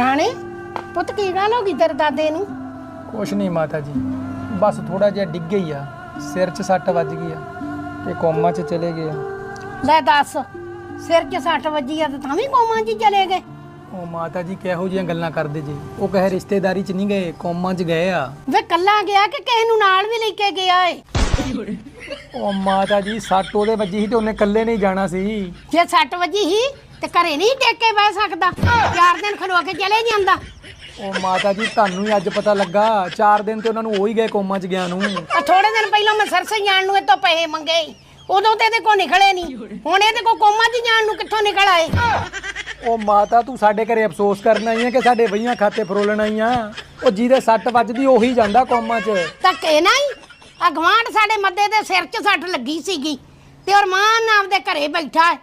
ਰਾਣੇ? ਪੁੱਤ ਕੀ ਗੱਲ ਹੋ ਗਈ ਤੇਰੇ ਦਾਦੇ ਨੂੰ? ਕੁਛ ਨਹੀਂ ਮਾਤਾ ਜੀ ਬਸ ਥੋੜਾ ਜਿਹਾ ਡਿੱਗ ਗਈ ਆ ਸਿਰ 'ਚ ਸੱਟ ਵੱਜ ਗਈ ਆ ਤੇ ਕੋਮਾ 'ਚ ਚਲੇ ਗਏ ਆ। ਲੈ ਦੱਸ ਸਿਰ 'ਚ ਸੱਟ ਵੱਜੀ ਆ ਤੇ ਤਾਂ ਵੀ ਕੋਮਾਂ 'ਚ ਹੀ ਚਲੇ ਗਏ? ਉਹ ਮਾਤਾ ਜੀ ਕਿਹੋ ਜਿਹੀਆਂ ਗੱਲਾਂ ਕਰਦੇ ਜੀ? ਉਹ ਕਹੇ ਰਿਸ਼ਤੇਦਾਰੀ 'ਚ ਨਹੀਂ ਗਏ ਕੋਮਾ 'ਚ ਗਏ ਆ। ਵੇ ਕੱਲਾ ਗਿਆ ਕਿ ਕਿਸੇ ਨੂੰ ਨਾਲ ਵੀ ਲੈ ਕੇ ਗਿਆ ਏ? ਉਹ ਮਾਤਾ ਜੀ ਸੱਟ ਉਹਦੇ ਵੱਜੀ ਸੀ ਤੇ ਉਹਨੇ ਇਕੱਲੇ ਨਹੀਂ ਜਾਣਾ ਸੀ। ਜੇ ਸੱਟ ਵੱਜੀ ਹੀ ਤੇ ਘਰੇ ਨਹੀਂ ਟੇਕ ਕੇ ਬਹਿ ਸਕਦਾ। ਚਾਰ ਦਿਨ ਖਲੋ ਕੇ ਚਲੇ ਜਾਂਦਾ ਉਹ ਮਾਤਾ ਜੀ ਤੁਹਾਨੂੰ ਹੀ ਅੱਜ ਪਤਾ ਲੱਗਾ। 4 ਦਿਨ ਤੇ ਉਹਨਾਂ ਨੂੰ ਹੋ ਹੀ ਗਏ ਕੋਮਾ 'ਚ ਗਿਆ ਨੂੰ। ਆ ਥੋੜੇ ਦਿਨ ਪਹਿਲਾਂ ਮੈਂ ਸਰਸੇ ਜਾਣ ਨੂੰ ਇਹ ਤੋਂ ਪੈਸੇ ਮੰਗੇ। ਉਦੋਂ ਤੇ ਇਹਦੇ ਕੋ ਨਿਕਲੇ ਨਹੀਂ ਹੁਣ ਇਹਦੇ ਕੋ ਕੋਮਾ 'ਚ ਜਾਣ ਨੂੰ ਕਿੱਥੋਂ ਨਿਕਲ ਆਏ? ਉਹ ਮਾਤਾ ਤੂੰ ਸਾਡੇ ਘਰੇ ਅਫਸੋਸ ਕਰਨ ਆਈ ਆ ਕਿ ਸਾਡੇ ਵਈਆਂ ਖਾਤੇ ਫਰੋਲਣ ਆਈ ਆ? ਉਹ ਜਿਹਦੇ ਸੱਟ ਵੱਜਦੀ ਉਹੀ ਜਾਂਦਾ ਕੋਮਾ 'ਚ। ਧੱਕੇ ਨਹੀਂ ਆ ਗਵਾਂਢ ਸਾਡੇ ਮੱਦੇ ਦੇ ਸਿਰ 'ਚ ਸੱਟ ਲੱਗੀ ਸੀਗੀ। ਤੇ ਔਰ ਮਾਂ ਨਾਲ ਆਪਦੇ ਘਰੇ ਬੈਠਾ। ਹੈ